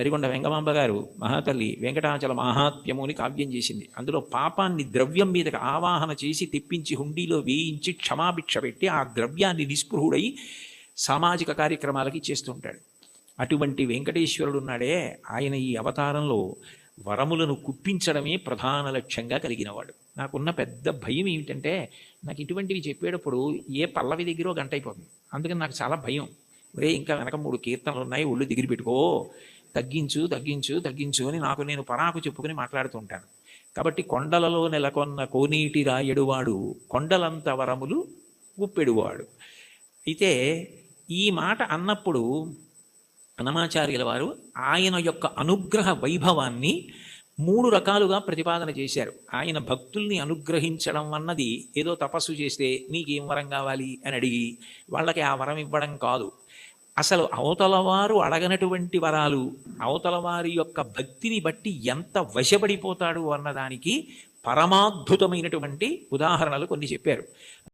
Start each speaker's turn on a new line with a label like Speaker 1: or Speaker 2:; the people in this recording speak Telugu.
Speaker 1: తరిగొండ వెంగమాంబ గారు మహాతల్లి వెంకటాచల మహాత్మ్యము అని కావ్యం చేసింది. అందులో పాపాన్ని ద్రవ్యం మీదకి ఆవాహన చేసి తెప్పించి హుండీలో వేయించి క్షమాభిక్ష పెట్టి ఆ ద్రవ్యాన్ని నిస్పృహుడై సామాజిక కార్యక్రమాలకి చేస్తుంటాడు. అటువంటి వెంకటేశ్వరుడు ఉన్నాడే. ఆయన ఈ అవతారంలో వరములను కుప్పించడమే ప్రధాన లక్ష్యంగా కలిగినవాడు. నాకున్న పెద్ద భయం ఏమిటంటే నాకు ఇటువంటివి చెప్పేటప్పుడు ఏ పల్లవి దగ్గర గంట అయిపోతుంది. అందుకని నాకు చాలా భయం. ఒరే ఇంకా వెనక మూడు కీర్తనలు ఉన్నాయి ఒళ్ళు దిగిరి పెట్టుకో. తగ్గించు తగ్గించు తగ్గించు అని నాకు నేను పరాకు చెప్పుకుని మాట్లాడుతూ ఉంటాను కాబట్టి కొండలలో నెలకొన్న కోనీటి రాయడువాడు కొండలంత వరములు గుప్పెడువాడు. అయితే ఈ మాట అన్నప్పుడు అన్నమాచార్యుల వారు ఆయన యొక్క అనుగ్రహ వైభవాన్ని మూడు రకాలుగా ప్రతిపాదన చేశారు. ఆయన భక్తుల్ని అనుగ్రహించడం అన్నది ఏదో తపస్సు చేస్తే నీకేం వరం కావాలి అని అడిగి వాళ్ళకి ఆ వరం ఇవ్వడం కాదు. అసలు అవతల వారు అడగనటువంటి వరాలు అవతల వారి యొక్క భక్తిని బట్టి ఎంత వశపడిపోతాడు అన్నదానికి పరమాద్భుతమైనటువంటి ఉదాహరణలు కొన్ని చెప్పారు.